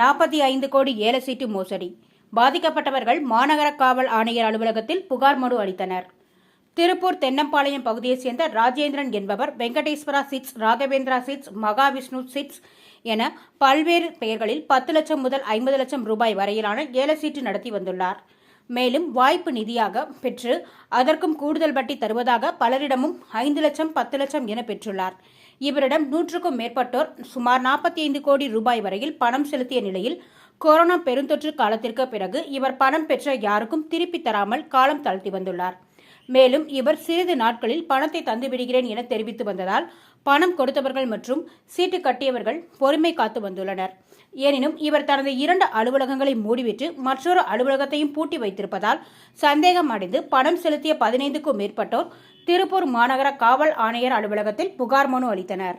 நாற்பத்தி ஐந்து கோடி ஏல சீட்டு மோசடி. பாதிக்கப்பட்டவர்கள் மாநகர காவல் ஆணையர் அலுவலகத்தில் புகார் மனு அளித்தனர். திருப்பூர் தென்னம்பாளையம் பகுதியைச் சேர்ந்த ராஜேந்திரன் என்பவர் Venkateswara chits Raghavendra chits Mahavishnu chits என பல்வேறு பெயர்களில் பத்து லட்சம் முதல் ஐம்பது லட்சம் ரூபாய் வரையிலான ஏல சீட்டு நடத்தி வந்துள்ளார். மேலும் வாய்ப்பு நிதியாக பெற்று அதற்கும் கூடுதல் வட்டி தருவதாக பலரிடமும் ஐந்து லட்சம் பத்து லட்சம் என பெற்றுள்ளார். இவரிடம் நூற்றுக்கும் மேற்பட்டோர் சுமார் நாற்பத்தி ஐந்து கோடி ரூபாய் வரையில் பணம் செலுத்திய நிலையில் கொரோனா பெருந்தொற்று காலத்திற்கு பிறகு இவர் பணம் பெற்ற யாருக்கும் திருப்பி தராமல் காலம் தாழ்த்தி வந்துள்ளார். மேலும் இவர் சிறிது நாட்களில் பணத்தை தந்துவிடுகிறேன் என தெரிவித்து வந்ததால் பணம் கொடுத்தவர்கள் மற்றும் சீட்டு கட்டியவர்கள் பொறுமை காத்து வந்துள்ளனர். எனினும் இவர் தனது இரண்டு அலுவலகங்களை மூடிவிட்டு மற்றொரு அலுவலகத்தையும் பூட்டி வைத்திருப்பதால் சந்தேகம் அடைந்து பணம் செலுத்திய பதினைந்துக்கும் மேற்பட்டோர் திருப்பூர் மாநகர காவல் ஆணையர் அலுவலகத்தில் புகார் மனு அளித்தனர்.